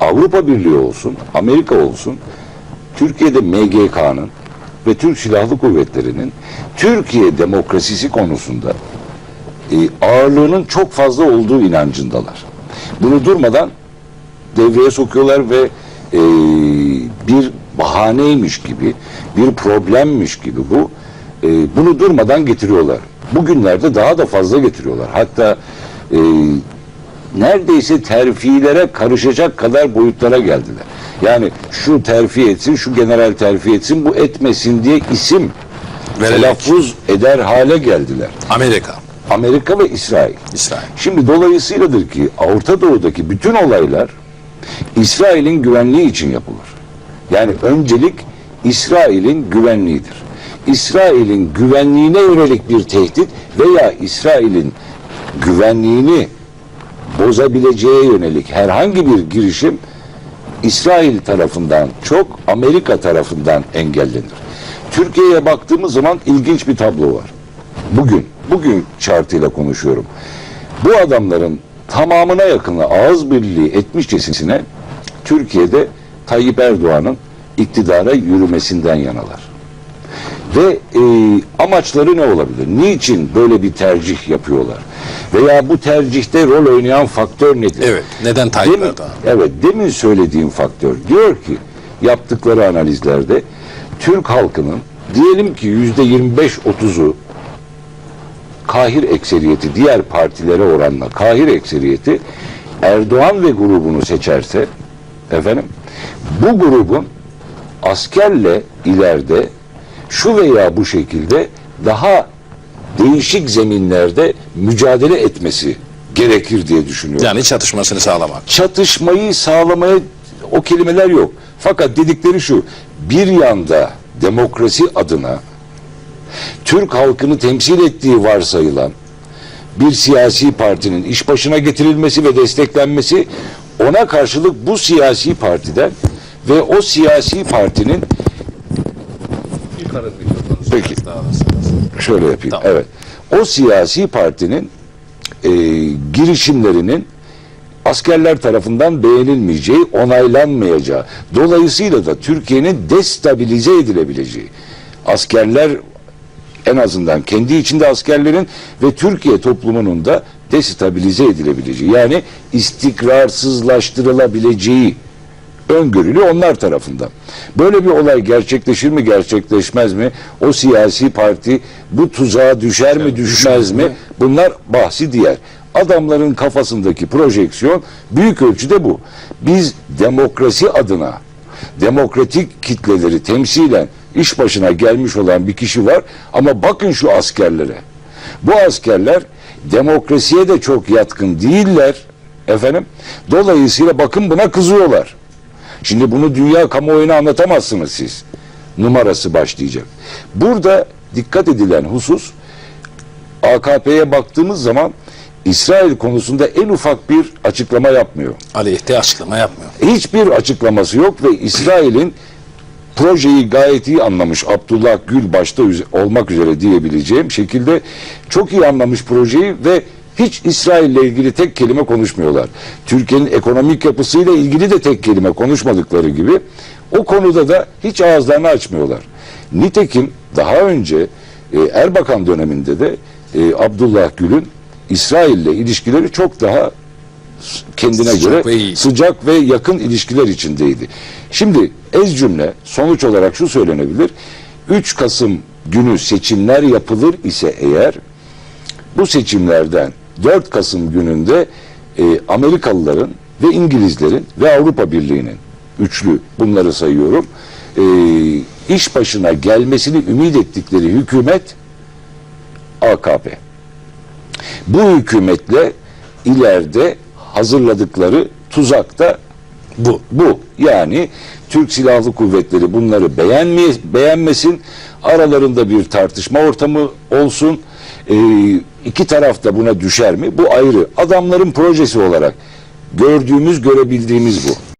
Avrupa Birliği olsun, Amerika olsun, Türkiye'de MGK'nın ve Türk Silahlı Kuvvetleri'nin Türkiye demokrasisi konusunda e, ağırlığının çok fazla olduğu inancındalar. Bunu durmadan devreye sokuyorlar ve e, bir bahaneymiş gibi, bir problemmiş gibi bu. e, bunu durmadan getiriyorlar. Bugünlerde daha da fazla getiriyorlar. Hatta e, neredeyse terfilere karışacak kadar boyutlara geldiler. Yani şu terfi etsin, şu general terfi etsin, bu etmesin diye isim Vererek. telaffuz eder hale geldiler. Amerika, Amerika ve İsrail. İsrail. Şimdi dolayısıyladır ki Orta Doğu'daki bütün olaylar İsrail'in güvenliği için yapılır. Yani öncelik İsrail'in güvenliğidir. İsrail'in güvenliğine yönelik bir tehdit veya İsrail'in güvenliğini bozabileceğe yönelik herhangi bir girişim İsrail tarafından çok Amerika tarafından engellenir. Türkiye'ye baktığımız zaman ilginç bir tablo var. Bugün, bugün şartıyla konuşuyorum. Bu adamların tamamına yakını ağız birliği etmişçesine Türkiye'de Tayyip Erdoğan'ın iktidara yürümesinden yanalar. Ve e, amaçları ne olabilir? Niçin böyle bir tercih yapıyorlar? Veya bu tercihte rol oynayan faktör nedir? Evet, neden Tayyip Demin- Erdoğan? Evet, demin söylediğim faktör. Diyor ki yaptıkları analizlerde Türk halkının diyelim ki yüzde 25-30'u kahir ekseriyeti diğer partilere oranla kahir ekseriyeti Erdoğan ve grubunu seçerse efendim bu grubun askerle ileride şu veya bu şekilde daha değişik zeminlerde mücadele etmesi gerekir diye düşünüyorum Yani çatışmasını sağlamak. çatışmayı sağlamaya o kelimeler yok. Fakat dedikleri şu. Bir yanda demokrasi adına Türk halkını temsil ettiği varsayılan bir siyasi partinin iş başına getirilmesi ve desteklenmesi ona karşılık bu siyasi partiden ve o siyasi partinin Peki. Şöyle yapayım. Tamam. Evet. O siyasi partinin e, girişimlerinin askerler tarafından beğenilmeyeceği, onaylanmayacağı, dolayısıyla da Türkiye'nin destabilize edilebileceği, askerler en azından kendi içinde askerlerin ve Türkiye toplumunun da destabilize edilebileceği, yani istikrarsızlaştırılabileceği öngörülü onlar tarafından. Böyle bir olay gerçekleşir mi gerçekleşmez mi? O siyasi parti bu tuzağa düşer mi düşmez mi? Bunlar bahsi diğer. Adamların kafasındaki projeksiyon büyük ölçüde bu. Biz demokrasi adına demokratik kitleleri temsilen iş başına gelmiş olan bir kişi var ama bakın şu askerlere. Bu askerler demokrasiye de çok yatkın değiller efendim. Dolayısıyla bakın buna kızıyorlar. Şimdi bunu dünya kamuoyuna anlatamazsınız siz. Numarası başlayacak. Burada dikkat edilen husus AKP'ye baktığımız zaman İsrail konusunda en ufak bir açıklama yapmıyor. Aleyhte açıklama yapmıyor. Hiçbir açıklaması yok ve İsrail'in projeyi gayet iyi anlamış Abdullah Gül başta üze- olmak üzere diyebileceğim şekilde çok iyi anlamış projeyi ve hiç İsrail ile ilgili tek kelime konuşmuyorlar. Türkiye'nin ekonomik yapısıyla ilgili de tek kelime konuşmadıkları gibi o konuda da hiç ağızlarını açmıyorlar. Nitekim daha önce e, Erbakan döneminde de e, Abdullah Gül'ün İsrail ile ilişkileri çok daha kendine Sıcak göre ve iyi. sıcak ve yakın ilişkiler içindeydi. Şimdi ez cümle sonuç olarak şu söylenebilir. 3 Kasım günü seçimler yapılır ise eğer bu seçimlerden 4 Kasım gününde e, Amerikalıların ve İngilizlerin ve Avrupa Birliği'nin üçlü bunları sayıyorum e, iş başına gelmesini ümit ettikleri hükümet AKP. Bu hükümetle ileride hazırladıkları tuzak da bu. Bu. Yani Türk Silahlı Kuvvetleri bunları beğenmeye, beğenmesin. Aralarında bir tartışma ortamı olsun. Ee, iki taraf da buna düşer mi? Bu ayrı. Adamların projesi olarak gördüğümüz, görebildiğimiz bu.